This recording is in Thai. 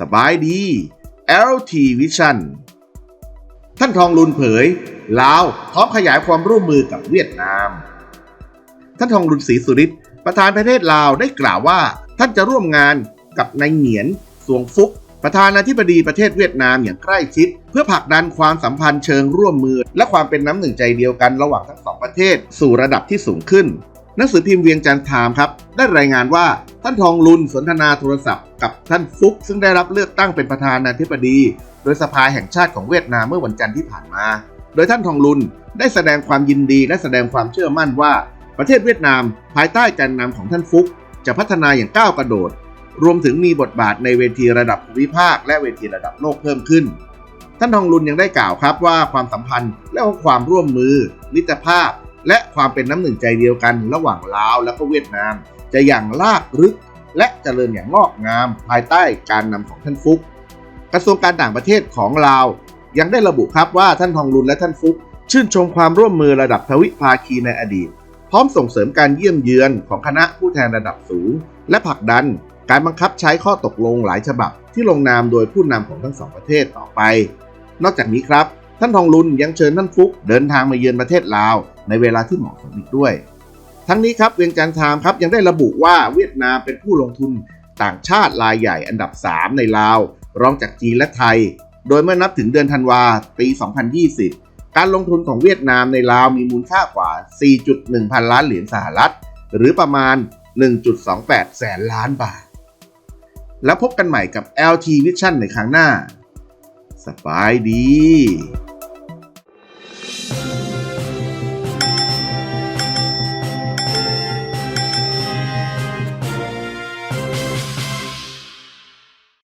สบายดี LT Vision ท่านทองลุนเผย ลาวพร้อมขยายความร่วมมือกับเวียดนาม ท่านทองลุนศรีสุริตประธานประเทศลาวได้กล่าวว่า ท่านจะร่วมงานกับนายเหงียน สวงฟุก ประธานาธิบดีประเทศเวียดนามอย่างใกล้ชิด เพื่อผลักดันความสัมพันธ์เชิงร่วมมือ และความเป็นน้ำหนึ่งใจเดียวกันระหว่างทั้งสองประเทศ สู่ระดับที่สูงขึ้น หนังสือพิมพ์เวียงจันทร์ไทม์ครับได้รายงานว่าท่านทองลุนสนทนาโทรศัพท์กับท่านฟุก ซึ่งได้รับเลือกตั้งเป็นประธานาธิบดี โดยสภาแห่งชาติของเวียดนามเมื่อวันจันทร์ที่ผ่านมา โดยท่านทองลุนได้แสดงความยินดีและแสดงความเชื่อมั่นว่า ประเทศเวียดนาม ภายใต้การนำของท่านฟุก จะพัฒนาอย่างก้าวกระโดด รวมถึงมีบทบาทในเวทีระดับภูมิภาค และเวทีระดับโลกเพิ่มขึ้น ท่านทองลุนยังได้กล่าวครับว่าความสัมพันธ์และความร่วมมือ มิตรภาพ และความเป็นน้ำหนึ่งใจเดียวกันระหว่างลาวและก็เวียดนาม จะอย่างลากลึก และเจริญอย่างงอกงาม ภายใต้การนำของท่านฟุก กระทรวงการต่างประเทศของลาว ยังได้ระบุครับว่าท่านทองลุนและท่านฟุก ชื่นชมความร่วมมือระดับทวิภาคีในอดีต พร้อมส่งเสริมการเยี่ยมเยือนของคณะผู้แทนระดับสูง และผลักดันการบังคับใช้ข้อตกลงหลายฉบับ ที่ลงนามโดยผู้นำของทั้งสองประเทศต่อไป นอกจากนี้ครับ ท่านทองลุนยังเชิญท่านฟุกเดินทางมาเยือนประเทศลาว ในเวลาที่เหมาะสมอีกด้วย ทั้งนี้ครับเวียงจันทร์ไทม์ครับยังได้ระบุว่าเวียดนามเป็นผู้ลงทุนต่างชาติรายใหญ่อันดับ 3 ในลาว รองจากจีนและไทย โดยเมื่อนับถึงเดือนธันวาปี 2020 การลงทุนของเวียดนามในลาวมีมูลค่ากว่า 4.1 พันล้านเหรียญสหรัฐ หรือประมาณ 1.28 แสนล้านบาท แล้วพบกันใหม่กับ LT Vision ในครั้งหน้า สบายดี